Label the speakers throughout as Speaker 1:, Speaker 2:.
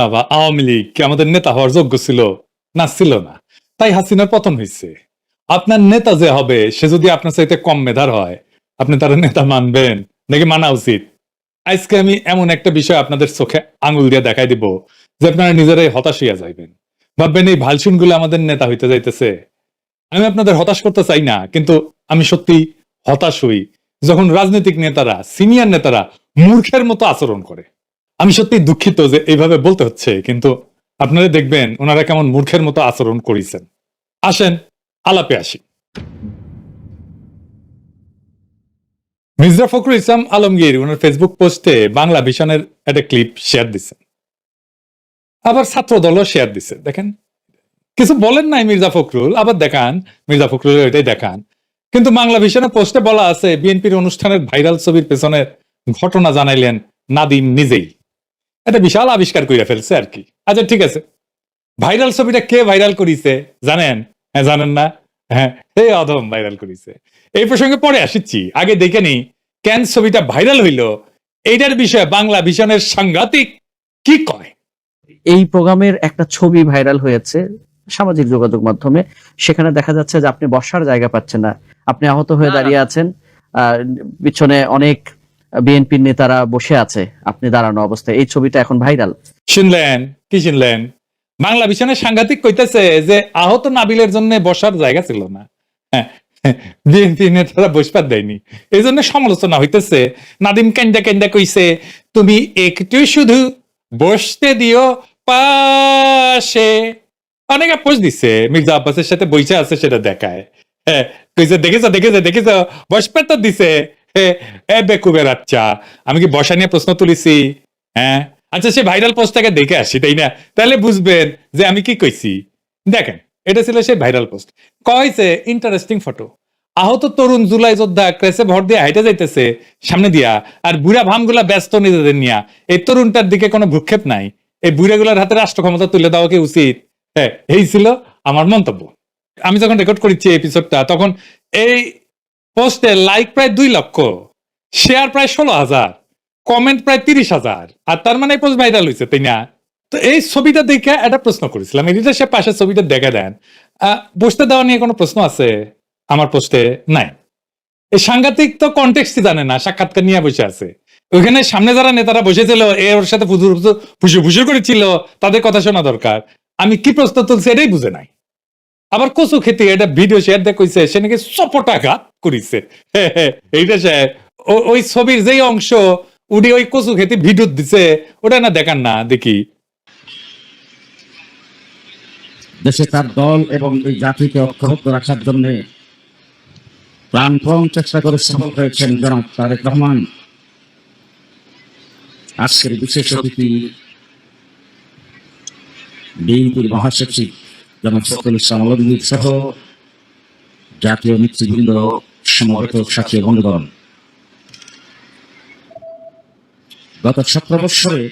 Speaker 1: বাবা, আওয়ামী লীগ আমাদের নেতা হওয়ার যোগ্য ছিল? না ছিল না। তাই হাসিনার পতন হয়েছে আপনার নেতা যে হবে, সে যদি আপনার চাইতে কম মেধার হয়, আপনি তার নেতা মানবেন। নাকি মানা উচিত? আজকে আমি এমন একটা বিষয় আপনাদের চোখে আঙুল দিয়ে দেখাই দিব, যে আপনারা নিজেরাই হতাশ হইয়া যাইবেন। ভাববেন এই ভালসুনগুলো আমাদের নেতা হইতে যাইতেছে। আমি আপনাদের হতাশ করতে চাই না, কিন্তু আমি সত্যি হতাশ হই। যখন রাজনৈতিক নেতারা সিনিয়র নেতারা মূর্খের মতো আচরণ করে আমি সত্যি দুঃখিত যে এইভাবে বলতে হচ্ছে, কিন্তু আপনারা দেখবেন ওনারা কেমন মূর্খের মতো আচরণ করেছেন। আসেন, আলাপে আসি। মির্জা ফখরুল ইসলাম আলমগীর ওনার ফেসবুক পোস্টে বাংলা ভিশনের একটা ক্লিপ শেয়ার দিচ্ছেন আবার ছাত্র দলও শেয়ার দিছে। দেখেন, কিছু বলেন নাই মির্জা ফখরুল, আবার দেখান, মির্জা ফখরুল এটাই দেখান। কিন্তু বাংলা ভিশনের পোস্টে বলা আছে, বিএনপির অনুষ্ঠানের ভাইরাল ছবির পেছনের ঘটনা জানাইলেন নাদিম নিজেই। এটা বিশাল আবিষ্কার করে ফেলছে আর কি। আচ্ছা ঠিক আছে। ভাইরাল ছবিটা কে ভাইরাল করিছে জানেন? হ্যাঁ জানেন না? হ্যাঁ এই অধম ভাইরাল করিছে। এই প্রসঙ্গে পরে আসিচ্ছি। আগে দেখে নি কেন ছবিটা ভাইরাল হইল? এইটার বিষয়ে বাংলা ভিশনের সাংঘাতিক কি কয়?
Speaker 2: এই প্রোগ্রামের একটা ছবি ভাইরাল হয়েছে সামাজিক যোগাযোগ মাধ্যমে। সেখানে দেখা যাচ্ছে যে আপনি বসার জায়গা পাচ্ছেন না। আপনি আহত হয়ে। দাঁড়িয়ে আছেন। পিছনে অনেক বিএনপির নেতারা বসে আছে আপনি দাঁড়ানো অবস্থায়। এই ছবিটা এখন ভাইরাল।
Speaker 1: শুনলেন? কি শুনলেন? বাংলা ভিশনের সাংঘাতিক কইতেছে যে আহত নাবিলের জন্য বসার জায়গা ছিল না। হ্যাঁ, বিএনপি নেতারা বসবার দেয়নি। এই জন্য সমালোচনা হইতেছে। নাদিম কেন্দা কেন্দা কইছে তুমি একটু শুধু বসতে দিও পাশে। অনেক আপোষ দিছে মির্জা আব্বাসের সাথে বইসা আছে সেটা দেখায়। হ্যাঁ কইছে দেখেছ দেখেছ দেখেছ বসবার তো দিছে। এ বেকুবের আচ্ছা আমি কি বসা নিয়ে প্রশ্ন তুলিছি? হ্যাঁ? আচ্ছা সে ভাইরাল পোস্টটাকে দেখে আসি, তাই না? তাহলে বুঝবেন যে আমি কি কইছি। দেখেন, এটা ছিল সেই ভাইরাল পোস্ট কয়েছে ইন্টারেস্টিং ফটো আহত তরুণ জুলাই যোদ্ধা ক্রেসে ভর দিয়ে হাইটে যাইতেছে, সামনে দিয়া, আর বুড়া ভামগুলা ব্যস্ত নিজেদের নিয়া। এই তরুণটার দিকে কোনো ভ্রুক্ষেপ নাই। এই বুড়াগুলার হাতে রাষ্ট্র ক্ষমতা তুলে দেওয়া কি উচিত? হ্যাঁ এই ছিল আমার মন্তব্য। আমি যখন রেকর্ড করেছি এপিসোডটা তখন এই পোস্টে লাইক প্রায় দুই লক্ষ শেয়ার প্রায় ষোলো হাজার কমেন্ট প্রায় তিরিশ হাজার, আর তার মানে পোস্ট ভাইরাল হয়েছে তাই না? তো এই ছবিটা দেখে একটা প্রশ্ন করেছিলাম এডিটার সে পাশের ছবিটা দেখা দেন বসতে দেওয়া নিয়ে কোনো প্রশ্ন আছে আমার পোস্টে নাই। এই সাংঘাতিক তো কন্টেক্সটই জানে না, সাক্ষাৎকার নিয়ে বসে আছে। ওইখানে সামনে যারা নেতারা বসেছিল, এ ওর সাথে ফুজুর ফুসুর করেছিল, তাদের কথা শোনা দরকার। আমি কি প্রশ্ন তুলছি এটাই বুঝে নাই। আবার কচু খেতে, এটা ভিডিও শেয়ার দিয়ে কইছে, সে নাকি চপটাঘাত করিছে। এইটা সে ওই ছবির যেই অংশ, উনি ওই কচু খেতে ভিডিও দিছে, ওটা না দেখান না, দেখি।
Speaker 3: দেশে তার দল এবং এই জাতিকে ঐক্যবদ্ধ রাখার জন্য প্রাণপণ চেষ্টা করে সফল হয়েছেন জনাব তারেক রহমান। আজকের বিশেষ অতিথি বিএনপির মহাসচিব জনাব ফখরুল ইসলাম সহ জাতীয় নেতৃবৃন্দ সমবেত সাথী বন্ধুগণ, গত সতেরো বৎসরে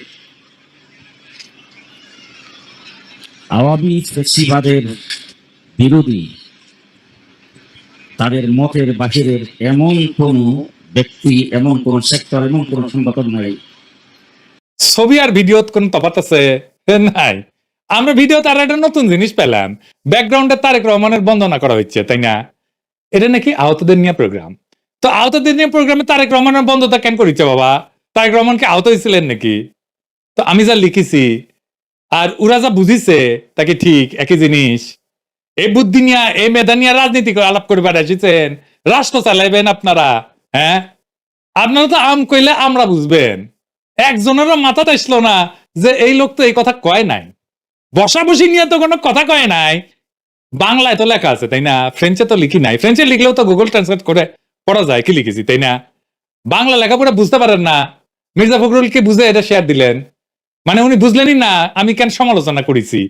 Speaker 3: আওয়ামী ফেসিবাদের বিরোধী তাদের মতের বাহিরের এমন কোন ব্যক্তি, এমন কোন সেক্টর, এমন কোন সংগঠন নাই।
Speaker 1: ছবি আর ভিডিওত কোন তফাত আছে? নাই। আমরা ভিডিও তার একটা নতুন জিনিস পেলাম। ব্যাকগ্রাউন্ডে তারেক রহমানের বন্দনা করা হচ্ছে, তাই না? এটা নাকি আহতদের নিয়ে প্রোগ্রাম তো আহতদের নিয়ে প্রোগ্রামে তারেক রহমানের বন্ধতা কেন করিচ্ছে বাবা? তারেক রহমানকে আহত হয়েছিলেন নাকি? তো আমি যা লিখেছি, আর ওরা যা বুঝিছে তাকে ঠিক? একই জিনিস। এ বুদ্ধি নিয়ে এই মেধা নিয়ে রাজনীতি করে আলাপ করে বেড়াইছেন রাষ্ট্র চালাইবেন আপনারা হ্যাঁ? আপনারা তো আম কইলে আমরা বুঝবেন। একজনেরও মাথা আসলো না যে এই লোক তো এই কথা কয় নাই। বসাবসি নিয়ে তো কোনো কথা কয় নাই। বাংলায় তো লেখা আছে তাই না? ফ্রেঞ্চে তো লিখি নাই। ফ্রেঞ্চে লিখলেও তো গুগল ট্রান্সলেট করে পড়া যায় কি লিখেছি তাই না? বাংলা লেখাপড়া বুঝতে পারেন না। মির্জা ফখরুল কি বুঝে এটা শেয়ার দিলেন। মানে উনি বুঝলেনই না আমি কেন সমালোচনা করেছি?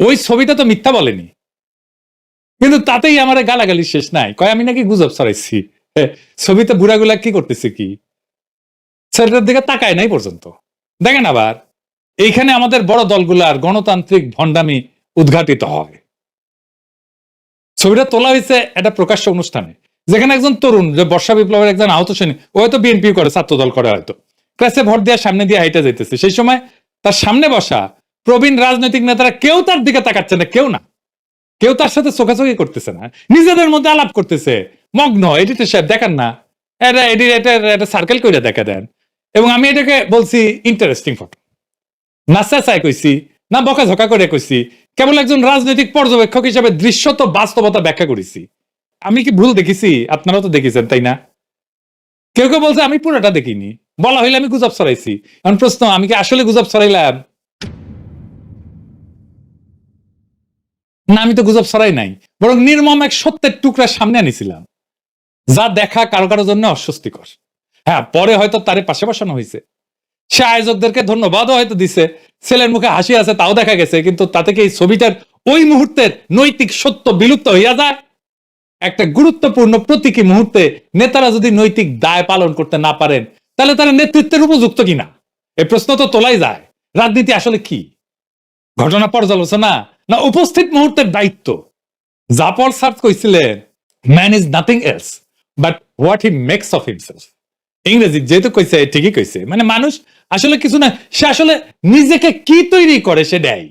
Speaker 1: ওই ছবিটা তো মিথ্যা বলেনি। কিন্তু তাতেই আমার গালাগালি শেষ নাই। কয় আমি নাকি গুজব হে, ছবিতে বুড়াগুলা কি করতেছে কি? ছেলেটার দিকে তাকায় নাই পর্যন্ত। দেখেন আবার এইখানে আমাদের বড় দলগুলার গণতান্ত্রিক ভণ্ডামি উদ্ঘাটিত হয়। ছবিটা তোলা হয়েছে একটা প্রকাশ্য অনুষ্ঠানে, যেখানে একজন তরুণ, যে বর্ষা বিপ্লবের একজন আহত শ্রেণি, ও হয়তো বিএনপি করে ছাত্র দল করে হয়তো। ক্লাসে ভোট দেওয়ার সামনে দিয়ে হাইটা যাইতেছে। সেই সময় তার সামনে বসা প্রবীণ রাজনৈতিক নেতারা কেউ তার দিকে তাকাচ্ছে না, কেউ না। কেউ তার সাথে চোখাচোখি করতেছে না। নিজেদের মধ্যে আলাপ করতেছে। মগ্ন, এডিটর সাহেব, দেখান না। এটা এডি- এটা এটা সার্কেল করে দেখা দেন। এবং আমি এটাকে বলছি ইন্টারেস্টিং ফটো না চেঁচাই কইছি, না বকাঝকা করে কইছি, কেবল একজন রাজনৈতিক পর্যবেক্ষক হিসেবে দৃশ্যত বাস্তবতা ব্যাখ্যা করেছি। আমি কি ভুল দেখেছি? আপনারা তো দেখেছেন, তাই না? কেউ কেউ বলছে, আমি পুরোটা দেখিনি। বলা হইলে আমি গুজব ছড়াইছি। এখন প্রশ্ন, আমি কি আসলে গুজব ছড়াইলাম? না, আমি তো গুজব ছড়াই নাই, বরং নির্মম এক সত্যের টুকরা সামনে আনিছিলাম, যা দেখা কারও কারোর জন্য অস্বস্তিকর। হ্যাঁ পরে হয়তো তারে পাশে বসানো হয়েছে সে আয়োজকদেরকে ধন্যবাদও হয়তো দিছে। ছেলের মুখে হাসি আছে, তাও দেখা গেছে, কিন্তু তাতে কি এই ছবিটার ওই মুহূর্তের নৈতিক সত্য বিলুপ্ত হইয়া যায়? একটা গুরুত্বপূর্ণ প্রতীকী মুহূর্তে নেতারা যদি নৈতিক দায় পালন করতে না পারেন, তাহলে তারা নেতৃত্বের উপযুক্ত কিনা? এই প্রশ্ন তো তোলাই যায়। রাজনীতি আসলে কি? ঘটনা পর্যালোচনা না উপস্থিত মুহূর্তের দায়িত্ব? Jean Paul Sartre কইছিলেন man is nothing else but what he makes of himself ইংরেজি যেহেতু কইছে ঠিকই কইছে। মানে মানুষ আসলে কিছু না, সে আসলে নিজেকে কি তৈরি করে সে দেয়।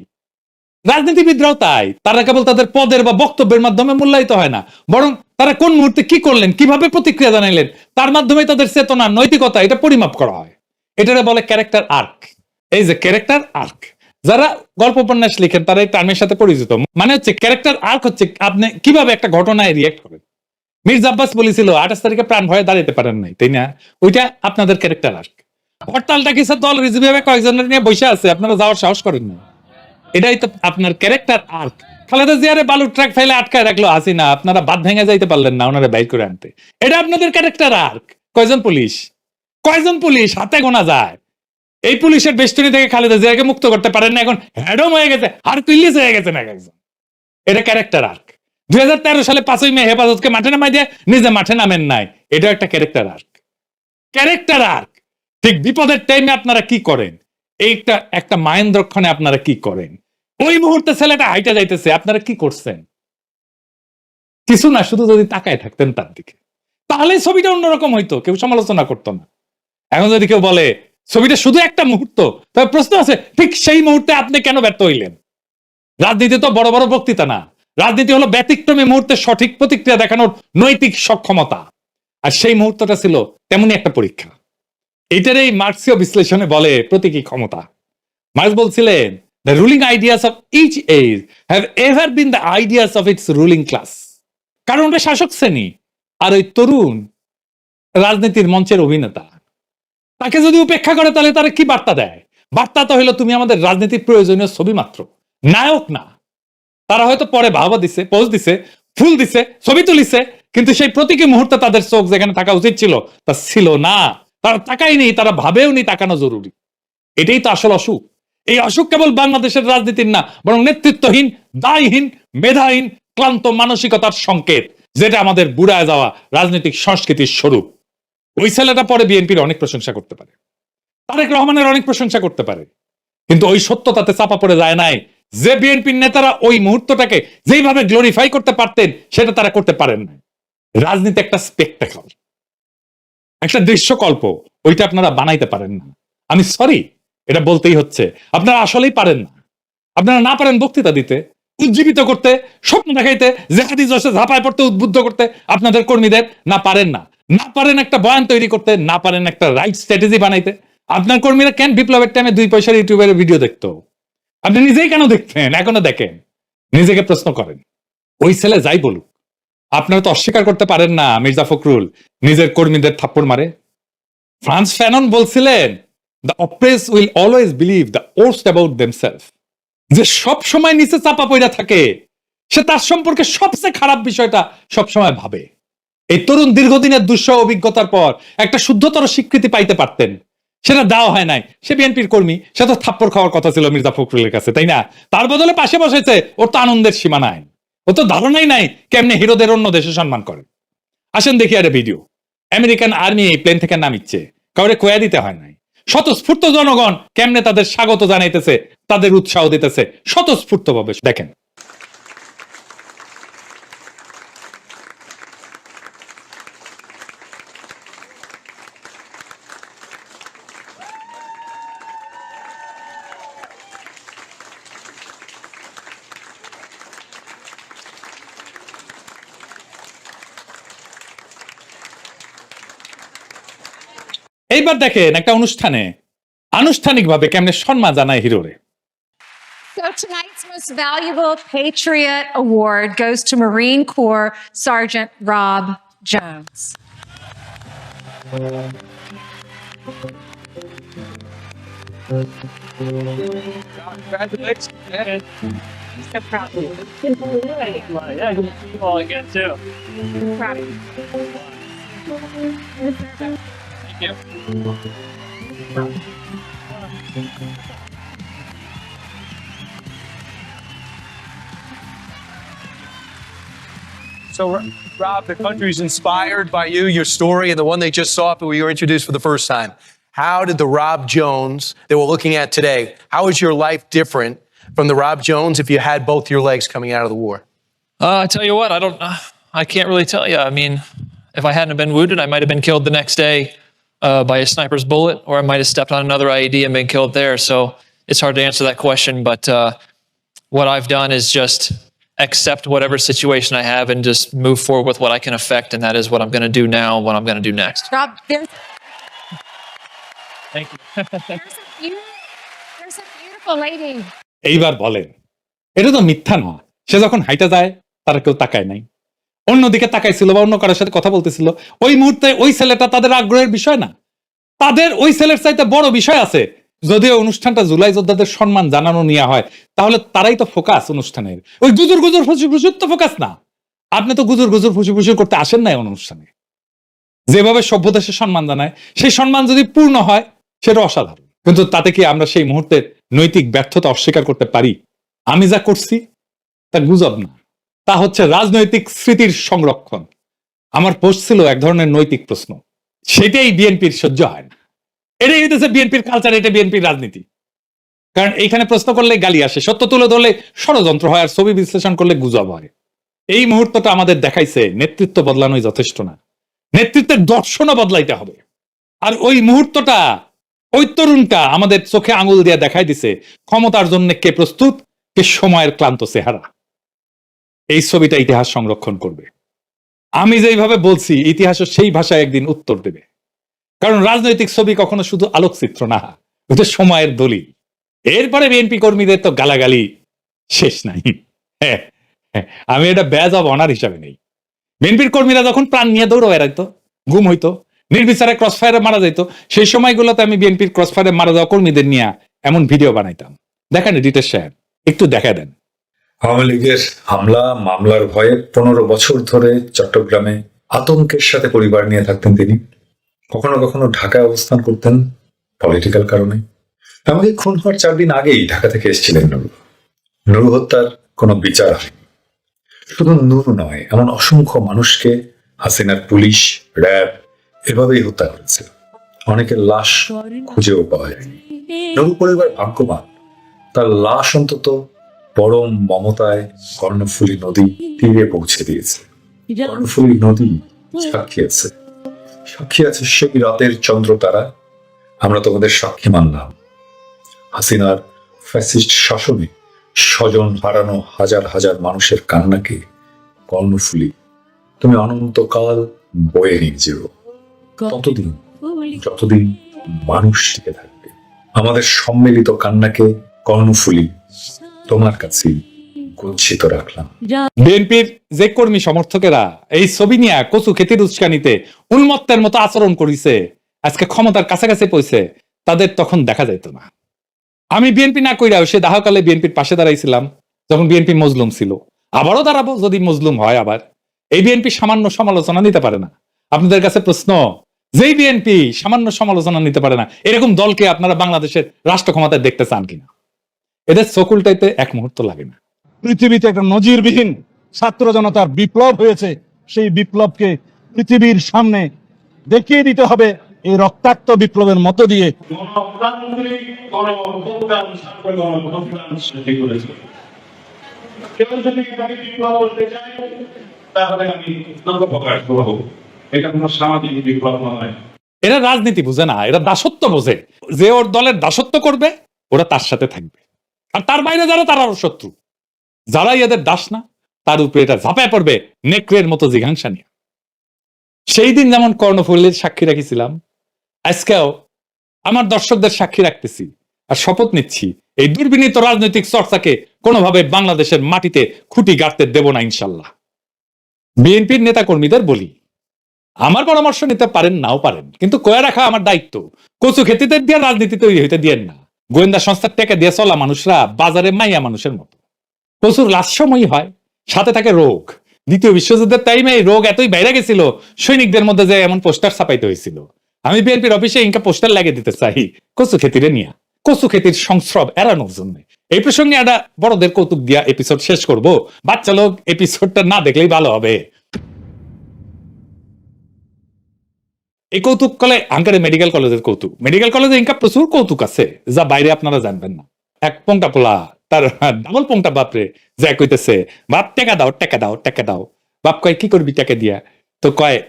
Speaker 1: রাজনীতিবিদরাও তাই। তারা কেবল তাদের পদের বা বক্তব্যের মাধ্যমে মূল্যায়িত হয় না। বরং তারা কোন মুহূর্তে কি করলেন, কীভাবে প্রতিক্রিয়া জানাইলেন, তার মাধ্যমে তাদের চেতনা, নৈতিকতা, এটা পরিমাপ করা হয়। এটারে বলে ক্যারেক্টার আর্ক এই যে ক্যারেক্টার আর্ক যারা গল্প উপন্যাস লিখেন, তারা এই টার্মের সাথে পরিচিত। মানে হচ্ছে ক্যারেক্টার আর্ক হচ্ছে আপনি কীভাবে একটা ঘটনায় রিয়েক্ট করেন। মির্জা আব্বাস বলেছিল, আঠাশ তারিখে প্রাণ ভয়ে দাঁড়াতে পারেন নাই, তাই না? ওইটা আপনাদের ক্যারেক্টার আর্ক হরতালটা কিছু দল রিজিভাবে কয়েকজনের নিয়ে বসে আছে? আপনারা যাওয়ার সাহস করেন না এটাই তো আপনার ক্যারেক্টার আর্ক খালেদা জিয়ারে বালুর ট্রাক ফেলে আটকায় রাখল আসি না আপনারা বাদ ভেঙে যাইতে পারলেন না ওনারা বাইর করে আনতে। এটা আপনাদের ক্যারেক্টার আর্ক কয়জন পুলিশ? কয়জন পুলিশ? হাতে গোনা যায়। এই পুলিশের বেষ্টনী থেকে খালেদা জিয়াকে মুক্ত করতে পারেন না এখন। হ্যাডম হয়ে গেছে আর কুইলিস হয়ে গেছে না একজন এটা ক্যারেক্টার আর্ক দুই হাজার তেরো সালে পাঁচই মে হেফাজতকে মাঠে নামাই দিয়ে, নিজে মাঠে নামেন নাই। এটা একটা ক্যারেক্টার আর্ক ক্যারেক্টার আর্ক ঠিক বিপদের টাইমে আপনারা কি করেন? এইটা একটা মায়েন্দ্রক্ষণে আপনারা কি করেন? ওই মুহূর্তে ছেলেটা হাইটা যাইতেছে, আপনারা কি করছেন? কিছু না, শুধু যদি তাকায় থাকতেন তার দিকে। তাহলে ছবিটা অন্যরকম হইতো, কেউ সমালোচনা করতো না। এখন যদি কেউ বলে, ছবিটা শুধু একটা মুহূর্ত? তবে প্রশ্ন আছে, ঠিক সেই মুহূর্তে আপনি কেন ব্যর্থ হইলেন? রাজনীতি তো বড় বড় বক্তৃতা না। রাজনীতি হলো ব্যতিক্রমী মুহূর্তে সঠিক প্রতিক্রিয়া দেখানোর নৈতিক সক্ষমতা। আর সেই মুহূর্তটা ছিল তেমনি একটা পরীক্ষা। এটার এই মার্কসীয় বিশ্লেষণে বলে প্রতীকী ক্ষমতা। মার্কস বলছিলেন the ruling ideas of each age have ever been the ideas of its ruling class কারণ ওটা শাসক শ্রেণি আর ওই তরুণ রাজনীতির মঞ্চের অভিনেতা। তাকে যদি উপেক্ষা করে তাহলে তারা কি বার্তা দেয়? বার্তা তো হলো, তুমি আমাদের রাজনীতির প্রয়োজনীয় ছবি মাত্র। নায়ক না তারা হয়তো পরে ভাবা দিছে পোজ দিছে, ফুল দিছে, ছবি তুলিছে, কিন্তু সেই প্রতীকী মুহূর্তে তাদের চোখ যেখানে থাকা উচিত ছিল, তা ছিল না। তারা তাকায়নি তারা ভাবেও নি তাকানো জরুরি। এটাই তো আসল অসুখ। এই অসুখ কেবল বাংলাদেশের রাজনীতির না, বরং নেতৃত্বহীন, দায়হীন, মেধাহীন, ক্লান্ত মানসিকতার সংকেত, যেটা আমাদের বুড়ায় যাওয়া রাজনৈতিক সংস্কৃতির স্বরূপ। ওই ছেলেটা পরে বিএনপির অনেক প্রশংসা করতে পারে। তারেক রহমানের অনেক প্রশংসা করতে পারে। কিন্তু ওই সত্য তাতে চাপা পড়ে যায় নাই। যে বিএনপির নেতারা ওই মুহূর্তটাকে যেইভাবে গ্লোরিফাই করতে পারতেন, সেটা তারা করতে পারেন না রাজনীতি একটা স্পেকটাকল একটা দৃশ্যকল্প। ওইটা আপনারা বানাইতে পারেন না। আমি সরি এটা বলতেই হচ্ছে। আপনারা আসলেই পারেন না। আপনারা না পারেন বক্তৃতা দিতে। উজ্জীবিত করতে, স্বপ্ন দেখাইতে জেহাদি জসে ঝাঁপায় পড়তে, উদ্বুদ্ধ করতে আপনাদের কর্মীদের না পারেন না। না পারেন একটা বয়ান তৈরি করতে, না পারেন একটা রাইট স্ট্র্যাটেজি বানাইতে। আপনার কর্মীরা কেন বিপ্লবের টাইমে দুই পয়সার ইউটিউবের ভিডিও দেখতো? আপনি নিজেই কেন দেখতেন এখনও দেখেন। নিজেকে প্রশ্ন করেন। ওই ছেলে যাই বলুক, আপনারা তো অস্বীকার করতে পারেন না মির্জা ফখরুল নিজের কর্মীদের থাপ্পড় মারে। ফ্রান্স ফ্যানন বলছিলেন the oppress will always believe the worst about themselves যে সব সময় নিচে চাপা পড়া থাকে, সে তার সম্পর্কে সবচেয়ে খারাপ বিষয়টা সবসময় ভাবে। এই তরুণ দীর্ঘদিনের দুঃসহ অভিজ্ঞতার পর একটা শুদ্ধতর স্বীকৃতি পাইতে পারতেন। সেটা দেওয়া হয় নাই। সে বিএনপির কর্মী, সে তো থাপ্পড় খাওয়ার কথা ছিল মির্জা ফখরুলের কাছে, তাই না? তার বদলে পাশে বসেছে, ওর তো আনন্দের সীমা নাই। ও তো ধারণাই নাই কেমনে হিরোদের অন্য দেশে সম্মান করে। আসেন দেখি একটা ভিডিও। আমেরিকান আর্মি এই প্লেন থেকে নামিচ্ছে। কাউরে কোয়া দিতে হয় নাই। স্বতঃস্ফূর্ত জনগণ কেমনে তাদের স্বাগত জানাইতেছে, তাদের উৎসাহ দিতেছে স্বতঃস্ফূর্ত ভাবে দেখেন এইবার দেখেন একটা অনুষ্ঠানে আনুষ্ঠানিকভাবে কেমনে সম্মান জানায় হিরোরে
Speaker 4: So tonight's most valuable Patriot Award goes to Marine Corps Sergeant Rob Jones.
Speaker 5: Congratulations, man.
Speaker 4: So proud of you.
Speaker 5: Yeah, you all again too.
Speaker 4: Proud of you.
Speaker 5: Thank you.
Speaker 6: So, Rob, the country's inspired by you, your story, and the one they just saw when we were introduced for the first time. How did the Rob Jones that we're looking at today, how is your life different from the Rob Jones if you had both your legs coming out of the war?
Speaker 5: Uh, I tell you what, I don't, uh, I can't really tell you. I mean, if I hadn't have been wounded, I might have been killed the next day uh, by a sniper's bullet, or I might have stepped on another IED and been killed there. So it's hard to answer that question. But uh, what I've done is just accept whatever situation I have and just move forward with what I can affect, and that is what I'm going to do now, what I'm going to do next.
Speaker 4: Rob, there's,
Speaker 5: Thank you.
Speaker 4: there's, a, beautiful, there's a beautiful lady
Speaker 1: এইবার বলেন এটা তো মিথ্যা না সে যখন হাইটা যায় তারা কেউ তাকায় নাই অন্যদিকে তাকাইছিল বা অন্য কারোর সাথে কথা বলতেছিল, ওই মুহূর্তে ওই ছেলেটা তাদের আগ্রহের বিষয় না। তাদের ওই ছেলের চাইতে বড় বিষয় আছে, যদিও অনুষ্ঠানটা জুলাই যোদ্ধাদের সম্মান জানানো নেওয়া হয়, তাহলে তারাই তো ফোকাস অনুষ্ঠানের। ওই গুজুর গুজুর ফুসুর ফুসুর তো ফোকাস না। আপনি তো গুজুর গুজুর ফুসুর ফুসুর করতে আসেন না অনুষ্ঠানে। যেভাবে সভ্য দেশে সম্মান জানায়, সেই সম্মান যদি পূর্ণ হয়, সেটা অসাধারণ। কিন্তু তাতে কি আমরা সেই মুহূর্তে নৈতিক ব্যর্থতা অস্বীকার করতে পারি? আমি যা করছি তা গুজব না। তা হচ্ছে রাজনৈতিক স্মৃতির সংরক্ষণ। আমার পোস্ট ছিল এক ধরনের নৈতিক প্রশ্ন। সেটাই বিএনপির সহ্য হয় না। এটাই হইতেছে বিএনপির কালচার এটা বিএনপির রাজনীতি। কারণ এইখানে প্রশ্ন করলে গালি আসে, সত্য তুলে ধরলে ষড়যন্ত্র হয় আর ছবি বিশ্লেষণ করলে গুজব হয়। এই মুহূর্তটা আমাদের দেখাইছে, নেতৃত্ব বদলানোই যথেষ্ট না। নেতৃত্বের দর্শনও বদলাইতে হবে। আর ওই মুহূর্তটা, ওই তরুণটা আমাদের চোখে আঙুল দিয়ে দেখাই দিছে, ক্ষমতার জন্য কে প্রস্তুত, কে সময়ের ক্লান্ত চেহারা। এই ছবিটা ইতিহাস সংরক্ষণ করবে। আমি যেইভাবে বলছি ইতিহাসও সেই ভাষায় একদিন উত্তর দেবে। কারণ রাজনৈতিক ছবি কখনো শুধু আলোকচিত্র না ওটা সময়ের দলিল। এরপরে বিএনপি কর্মীদের তো গালাগালি শেষ নাই। হ্যাঁ, হ্যাঁ, আমি এটা ব্যাজ অব অনার হিসাবে নেই। বিএনপির কর্মীরা যখন প্রাণ নিয়ে দৌড়ো বেড়াইতো গুম হইতো। নির্বিচারে ক্রসফায়ারে মারা যাইতো। সেই সময়গুলোতে আমি বিএনপির ক্রসফায়ারে মারা যাওয়া কর্মীদের নিয়ে এমন ভিডিও বানাইতাম। দেখেন ডিটেল সাহেব একটু দেখা দেন।
Speaker 7: আওয়ামী লীগের হামলা, মামলার ভয়ে পনেরো বছর ধরে চট্টগ্রামে আতঙ্কের সাথে পরিবার নিয়ে থাকতেন তিনি। কখনো কখনো ঢাকায় অবস্থান করতেন পলিটিক্যাল কারণে। এমনকি খুন হওয়ার চার দিন আগেই ঢাকা থেকে এসেছিলেন নুরু। নুরু হত্যার কোনো বিচার হয়নি শুধু নুরু নয়, এমন অসংখ্য মানুষকে হাসিনার পুলিশ, র্যাব এভাবেই হত্যা করেছে অনেকের লাশ খুঁজেও পাওয়া যায়নি। নুরু পরিবার ভাগ্যবান। তার লাশ অন্তত পরম মমতায় কর্ণফুলী নদী তীরে পৌঁছে দিয়েছে। কর্ণফুলী নদী সাক্ষী আছে। সাক্ষী আছে সেই রাতের চন্দ্র তারা আমরা তোমাদের সাক্ষী মানলাম। হাসিনার ফ্যাসিস্ট শাসনে স্বজন হারানো হাজার হাজার মানুষের কান্নাকে কর্ণফুলী, তুমি অনন্তকাল বয়ে নিয়ে যেও। ততদিন, যতদিন মানুষ টিকে থাকবে। আমাদের সম্মিলিত কান্নাকে কর্ণফুলী তোমার কাছে গচ্ছিত রাখলাম।
Speaker 1: বিএনপির যে কর্মী সমর্থকেরা এই ছবি নিয়ে কচু খেতির উস্কানিতে উন্মত্তের মতো আচরণ করিছে আজকে ক্ষমতার কাছাকাছি পৌঁছে তাদের তখন দেখা যাইত না। আমি বিএনপি না কইরাও সে দাহকালে বিএনপির পাশে দাঁড়াইছিলাম যখন বিএনপি মজলুম ছিল। আবারও দাঁড়াবো যদি মজলুম হয় আবার। এই বিএনপি সামান্য সমালোচনা নিতে পারে না। আপনাদের কাছে প্রশ্ন যেই বিএনপি সামান্য সমালোচনা নিতে পারে না এরকম দলকে আপনারা বাংলাদেশের রাষ্ট্র ক্ষমতায় দেখতে চান কিনা? এদের সকুলটাইতে এক মুহূর্ত লাগে না।
Speaker 8: পৃথিবীতে একটা নজিরবিহীন ছাত্র জনতার বিপ্লব হয়েছে। সেই বিপ্লবকে পৃথিবীর সামনে দেখিয়ে দিতে হবে এই রক্তাক্ত বিপ্লবের মধ্য দিয়ে।
Speaker 1: এরা রাজনীতি বুঝে না এরা দাসত্ব বোঝে। যে ওর দলের দাসত্ব করবে ওরা তার সাথে থাকবে। আর তার বাইরে যারা, তারা ওর শত্রু। যারাই এদের দাস না, তার উপরে এটা ঝাঁপায় পড়বে নেকড়ের মতো জিঘাংসা নিয়ে। সেই দিন যেমন কর্ণফুলের সাক্ষী রাখিছিলাম, আজকেও আমার দর্শকদের সাক্ষী রাখতেছি আর শপথ নিচ্ছি, এই দুর্বিনীত রাজনৈতিক চর্চাকে কোনোভাবে বাংলাদেশের মাটিতে খুঁটি গাড়তে দেব না, ইনশাল্লাহ। বিএনপির নেতা কর্মীদের বলি, আমার পরামর্শ নিতে পারেন, নাও পারেন, কিন্তু কয়ে রাখা আমার দায়িত্ব। কচু খেতিদের দিয়ে রাজনীতি তৈরি হইতে দিয়েন না। গোয়েন্দা সংস্থার টেকে দিয়ে চলা মানুষরা বাজারে মাইয়া মানুষের মতো। প্রচুর লাস্যময়ী হয়, সাথে থাকে রোগ। দ্বিতীয় বিশ্বযুদ্ধের টাইমে রোগ এতই বাইরে গেছিল, সৈনিকদের মধ্যে যে এমন পোস্টার ছাপাইতে হয়েছিল। আমি বিএনপির অফিসে ইনকা পোস্টার লাগিয়ে দিতে চাই, কচু খেতিরে নিয়া। কচু খেতির সংস্রব এড়ানোর জন্য। এই প্রসঙ্গে একটা বড়দের কৌতুক দিয়া এপিসোড শেষ করব। বাচ্চা লোক এপিসোডটা না দেখলেই ভালো হবে। এই কৌতুক কলে আঙ্কারে মেডিকেল কলেজের কৌতুক। মেডিকেল কলেজে ইনকা প্রচুর কৌতুক আছে, যা বাইরে আপনারা জানবেন না। এক পংটা পোলা, তার ডাবল পংটা বাপরে যা কইতেছে, বাপ, টেকা দাও টেকা দাও টেকা দাও। বাপ কয়, কি করবি টাকা দিয়া? তো কয়,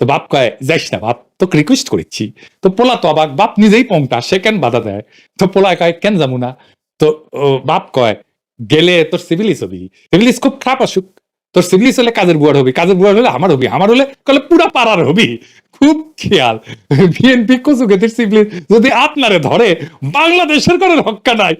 Speaker 1: তো বাপ কয়, যাইস না বাপ, তোকে রিকোয়েস্ট করেছি। তো পোলা তো অবাক, বাপ নিজেই পংটা, সে কেন বাধা দেয়? তো পোলা কয়, কেন যাব না? তো বাপ কয়, গেলে তোর সিভিলিস হবি সিভিলিস খুব খারাপ আসুক তোর সিবলিস হলে কাজের বুয়ার হবি, কাজের বুয়ার হলে আমার হবি, আমার হলে কলে পুরা পাড়ার হবি। খুব খেয়াল। বিএনপি কচুগেতির সিবলিস যদি আপনারে ধরে, বাংলাদেশের কোনো রক্ষা নাই।